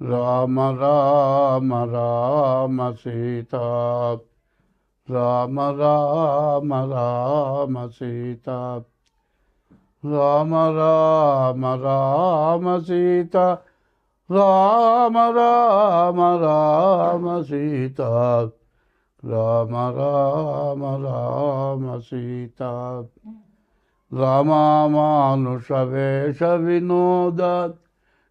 రామ రామ రామ సీత రామ రామ రామ సీత రామ రామ రామ సీత రామ రామ రామ సీత రామ రామ రామ సీత రామానుష వేష వినోద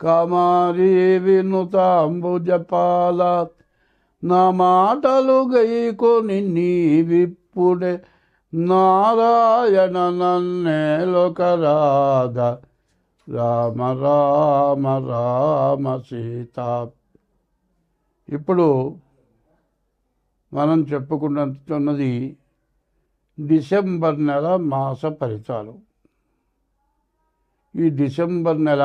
కమారి వినుతాంబుజపాల నా మాటలు గైకొని నీవిప్పుడే నారాయణ నన్నేలొకరాధ రామ రామ రామ సీత. ఇప్పుడు మనం చెప్పుకుంటున్నది డిసెంబర్ నెల మాస ఫలితాలు. ఈ డిసెంబర్ నెల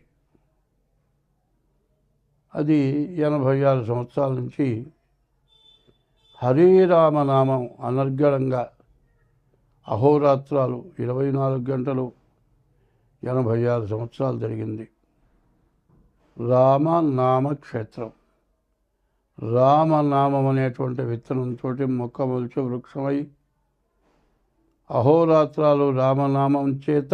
అది ఎనభై ఆరు సంవత్సరాల నుంచి హరిరామనామం అనర్గళంగా అహోరాత్రాలు ఇరవై నాలుగు గంటలు ఎనభై ఆరు సంవత్సరాలు జరిగింది. రామనామ క్షేత్రం రామనామం అనేటువంటి విత్తనంతో మొక్క మొలిచి వృక్షమై అహోరాత్రాలు రామనామం చేత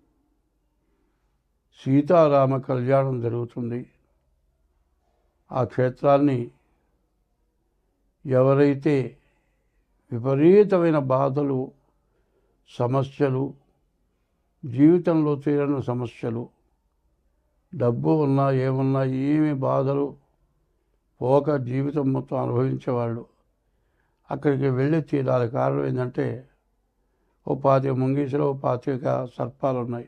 సీతారామ కళ్యాణం జరుగుతుంది. ఆ క్షేత్రాన్ని ఎవరైతే విపరీతమైన బాధలు సమస్యలు జీవితంలో తీరని సమస్యలు డబ్బు ఉన్నా ఏమున్నా ఏమి బాధలు పోక జీవితం మొత్తం అనుభవించేవాళ్ళు అక్కడికి వెళ్ళి తీరాలి. కారణం ఏంటంటే ఓ పాతిక ముంగీసులో ఓ పాతిక సర్పాలు ఉన్నాయి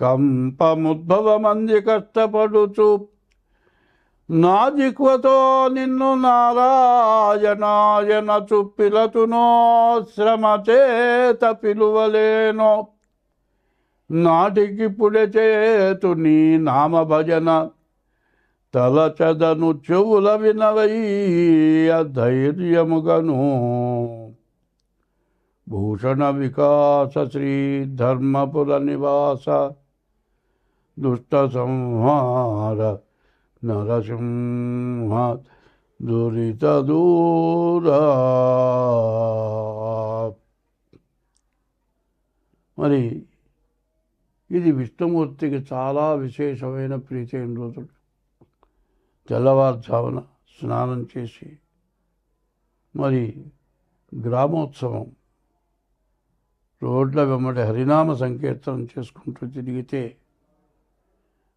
కంపముద్భవమంది కష్టపడుచు నా జిక్వతో నిన్ను నారాయణాయన చుప్పిలతునో శ్రమ చేత పిలువలేనో. నాటికిప్పుడే చేతు నీ నామ భజన తలచదను చెవుల వినవయ్య ధైర్యముగను. భూషణ వికాస శ్రీ ధర్మపుర నివాస. దుష్ట సంహార నరసింహ దురిత మరి ఇది విష్ణుమూర్తికి చాలా విశేషమైన ప్రీతైన రోజులు తెల్లవారుజామున స్నానం చేసి మరి గ్రామోత్సవం రోడ్ల వెంబడి హరినామ సంకీర్తనం చేసుకుంటూ తిరిగితే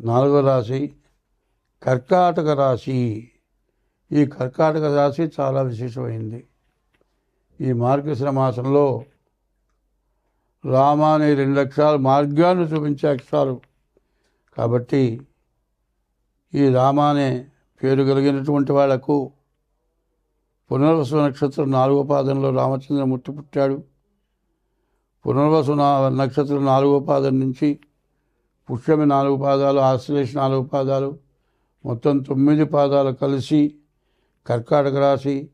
నాలుగో రాశి కర్కాటక రాశి. ఈ కర్కాటక రాశి చాలా విశేషమైంది. ఈ మార్గశిర మాసంలో రామ అనే రెండు అక్షరాలు మార్గాన్ని చూపించే అక్షరాలు. కాబట్టి ఈ రామ అనే పేరు కలిగినటువంటి వాళ్ళకు పునర్వసు నక్షత్రం నాలుగో పాదంలో రామచంద్రమూర్తి పుట్టాడు. పునర్వసు నక్షత్రం నాలుగో పాదం నుంచి పుష్యమి నాలుగు పాదాలు ఆశ్లేష నాలుగు పాదాలు మొత్తం తొమ్మిది పాదాలు కలిసి కర్కాటక రాశి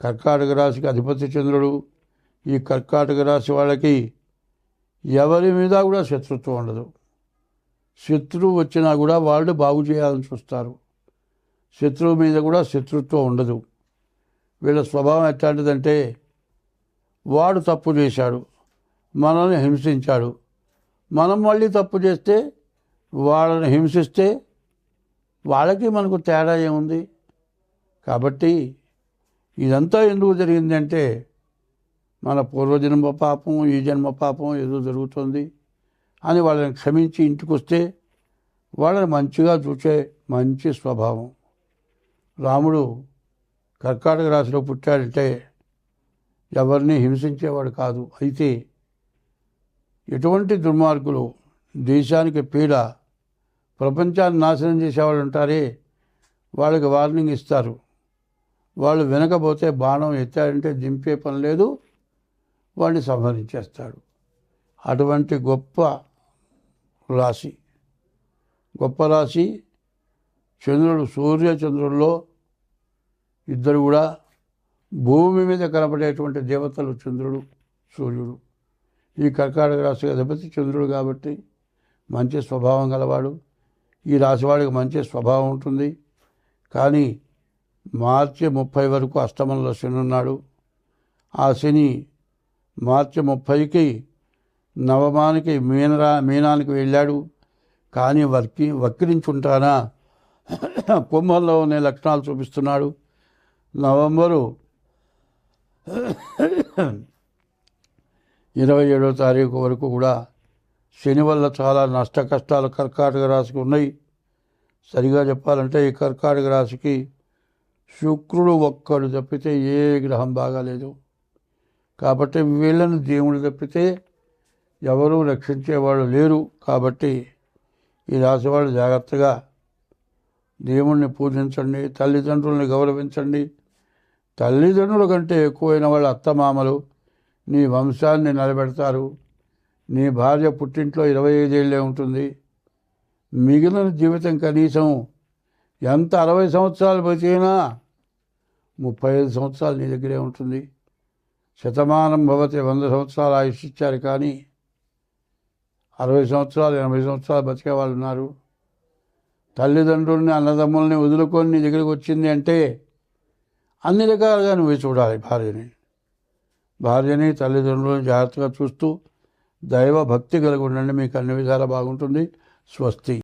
కర్కాటక రాశికి అధిపతి చంద్రుడు. ఈ కర్కాటక రాశి వాళ్ళకి ఎవరి మీద కూడా శత్రుత్వం ఉండదు. శత్రువు వచ్చినా కూడా వాళ్ళు బాగు చేయాలని చూస్తారు. శత్రువు మీద కూడా శత్రుత్వం ఉండదు. వీళ్ళ స్వభావం ఎట్లాంటిదంటే వాడు తప్పు చేశాడు మనల్ని హింసించాడు మనం మళ్ళీ తప్పు చేస్తే వాళ్ళని హింసిస్తే వాళ్ళకి మనకు తేడా ఏముంది? కాబట్టి ఇదంతా ఎందుకు జరిగిందంటే మన పూర్వజన్మ పాపం ఈ జన్మ పాపం ఏదో జరుగుతుంది అని వాళ్ళని క్షమించి ఇంటికి వస్తే వాళ్ళని మంచిగా చూసే మంచి స్వభావం. రాముడు కర్కాటక రాశిలో పుట్టాడంటే ఎవరిని హింసించేవాడు కాదు. అయితే ఎటువంటి దుర్మార్గులు దేశానికి పీడ ప్రపంచాన్ని నాశనం చేసేవాళ్ళు ఉంటారే వాళ్ళకి వార్నింగ్ ఇస్తారు. వాళ్ళు వెనకపోతే బాణం ఎత్తాడంటే దింపే పని లేదు వాడిని సంహరించేస్తాడు. అటువంటి గొప్ప రాశి గొప్ప రాశి చంద్రుడు సూర్య చంద్రుల్లో ఇద్దరు కూడా భూమి మీద కనపడేటువంటి దేవతలు చంద్రుడు సూర్యుడు. ఈ కర్కాటక రాశి అధిపతి చంద్రుడు కాబట్టి మంచి స్వభావం గలవాడు. ఈ రాశివాడికి మంచి స్వభావం ఉంటుంది. కానీ మార్చి ముప్పై వరకు అష్టమంలో శని ఉన్నాడు. ఆ శని మార్చి ముప్పైకి నవమానికి మీనరా మీనానికి వెళ్ళాడు. కానీ వర్కి వక్రించుంటానా? కుంభంలో ఉండే లక్షణాలు చూపిస్తున్నాడు. నవంబరు ఇరవై ఏడో తారీఖు వరకు కూడా శని వల్ల చాలా నష్ట కష్టాలు కర్కాటక రాశికి ఉన్నాయి. సరిగా చెప్పాలంటే ఈ కర్కాటక రాశికి శుక్రుడు ఒక్కడు తప్పితే ఏ గ్రహం బాగాలేదు. కాబట్టి వీళ్ళని దేవుడు తప్పితే ఎవరూ రక్షించేవాళ్ళు లేరు. కాబట్టి ఈ రాశి వాళ్ళు జాగ్రత్తగా దేవుణ్ణి పూజించండి తల్లిదండ్రుల్ని గౌరవించండి. తల్లిదండ్రుల కంటే ఎక్కువైన వాళ్ళ అత్తమామలు నీ వంశాన్ని నిలబెడతారు. నీ భార్య పుట్టింట్లో ఇరవై ఐదేళ్ళే ఉంటుంది. మిగిలిన జీవితం కనీసం ఎంత అరవై సంవత్సరాలు బతికినా ముప్పై ఐదు సంవత్సరాలు నీ దగ్గరే ఉంటుంది. శతమానం భవతి వంద సంవత్సరాలు ఆయుష్ ఇచ్చారు కానీ అరవై సంవత్సరాలు ఎనభై సంవత్సరాలు బతికే వాళ్ళు ఉన్నారు. తల్లిదండ్రుల్ని అన్నదమ్ముల్ని వదులుకొని నీ దగ్గరికి వచ్చింది అంటే అన్ని రకాలుగా నువ్వు చూడాలి భార్యని. భార్యని తల్లిదండ్రులను జాగ్రత్తగా చూస్తూ దైవ భక్తి కలిగి ఉండండి. మీకు అన్ని విధాలా బాగుంటుంది. స్వస్తి.